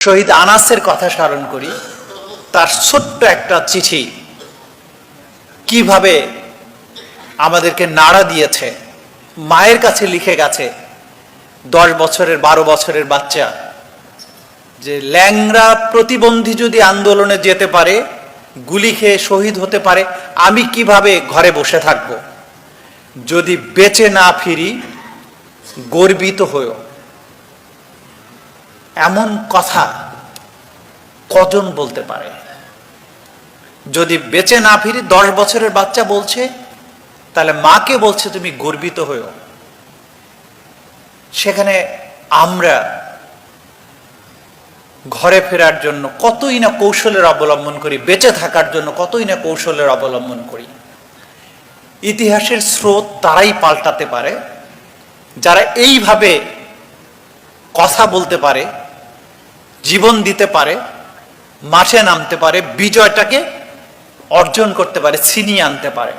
শহীদ আনাসের কথা স্মরণ করি। তার ছোট্ট একটা চিঠি কীভাবে আমাদেরকে নাড়া দিয়েছে, মায়ের কাছে লিখে গেছে দশ বছরের, বারো বছরের বাচ্চা যে ল্যাংরা প্রতিবন্ধী যদি আন্দোলনে যেতে পারে, গুলি খেয়ে শহীদ হতে পারে, আমি কীভাবে ঘরে বসে থাকব? যদি বেঁচে না ফিরি, গর্বিত হয়েও। এমন কথা কজন বলতে পারে? যদি বেঁচে না ফিরি, দশ বছরের বাচ্চা বলছে, তাহলে মাকে বলছে তুমি গর্বিত হয়েও। সেখানে আমরা ঘরে ফেরার জন্য কতই না কৌশলের অবলম্বন করি, বেঁচে থাকার জন্য কতই না কৌশলের অবলম্বন করি। ইতিহাসের স্রোত তারাই পাল্টাতে পারে। যারা এইভাবে কথা বলতে পারে জীবন দিতে পারে মাঠে নামতে পারে বিজয়টাকে অর্জন করতে পারে ছিনিয়ে আনতে পারে।